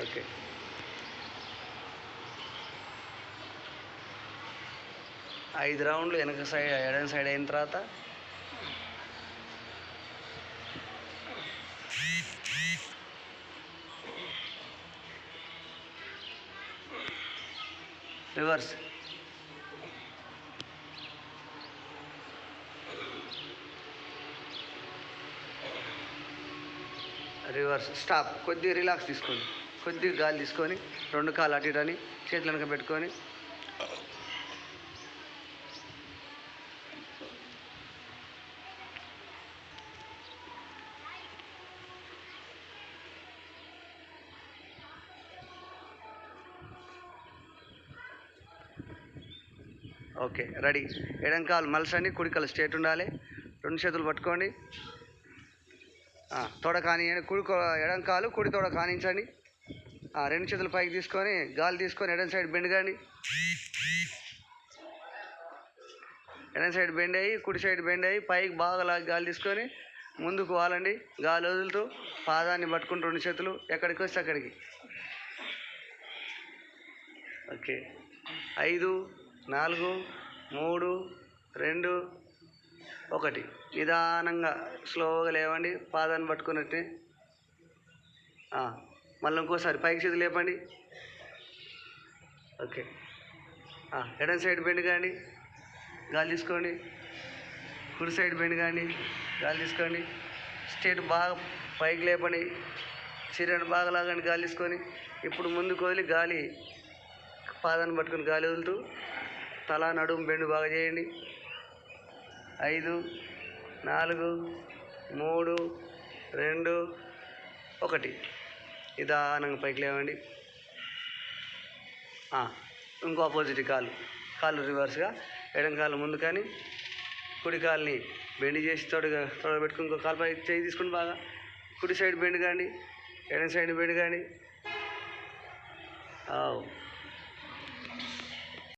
Okay. ఐదు రౌండ్లు వెనక సైడ్ ఎడం సైడ్ అయిన తర్వాత? రివర్స్. రివర్స్. స్టాప్. కొద్దిగా రిలాక్స్ తీసుకోండి. కొద్దిగా గాలి తీసుకొని రెండు కాళ్ళు అటు ఇటు అని చేతులు వెనక పెట్టుకొని. Okay ready. ఎడం కాలు మలసండి కుడికాలు స్ట్రేట్ ఉండాలి. రెండు చేతులు పట్టుకోండి. తోడ కానియండి కుడి ఎడంకాలు కుడి తోడ కానించండి. రెండు చేతులు పైకి తీసుకొని గాలి తీసుకొని ఎడం సైడ్ బెండ్ కానీ ఎడం సైడ్ బెండ్ అయ్యి కుడి సైడ్ బెండ్ అయ్యి పైకి బాగా లాగి గాలి తీసుకొని ముందుకు వాలండి. గాలి వదులుతూ పాదాన్ని పట్టుకుని రెండు చేతులు ఎక్కడికి వస్తే అక్కడికి. ఓకే. ఐదు నాలుగు మూడు రెండు ఒకటి. నిదానంగా స్లోగా లేవండి. పాదాన్ని పట్టుకున్నట్టే. మళ్ళీ ఇంకోసారి పైకి చేతి లేపండి. ఓకే. ఎడమ ఎడం సైడ్ బెండ్ కానీ గాలి తీసుకోండి. కుడి సైడ్ బెండ్ కానీ గాలి తీసుకోండి. స్టేట్ బాగా పైకి లేపండి. శరీరాన్ని బాగా లాగండి గాలి తీసుకొని. ఇప్పుడు ముందుకు వదిలి గాలి పాదాన్ని పట్టుకొని గాలి వదులుతూ తల నడుము బెండు బాగా చేయండి. ఐదు నాలుగు మూడు రెండు ఒకటి. నిదానంగా పైకి లేవండి. ఇంకో ఆపోజిట్ కాలు. కాలు రివర్స్గా ఎడం కాలు ముందు కానీ కుడి కాలుని బెండ్ చేసి తోడుగా తోడ పెట్టుకుని ఇంకో కాలు పై చేయి తీసుకుని బాగా. కుడి సైడ్ బెండ్ కానీ ఎడం సైడ్ బెండ్ కానీ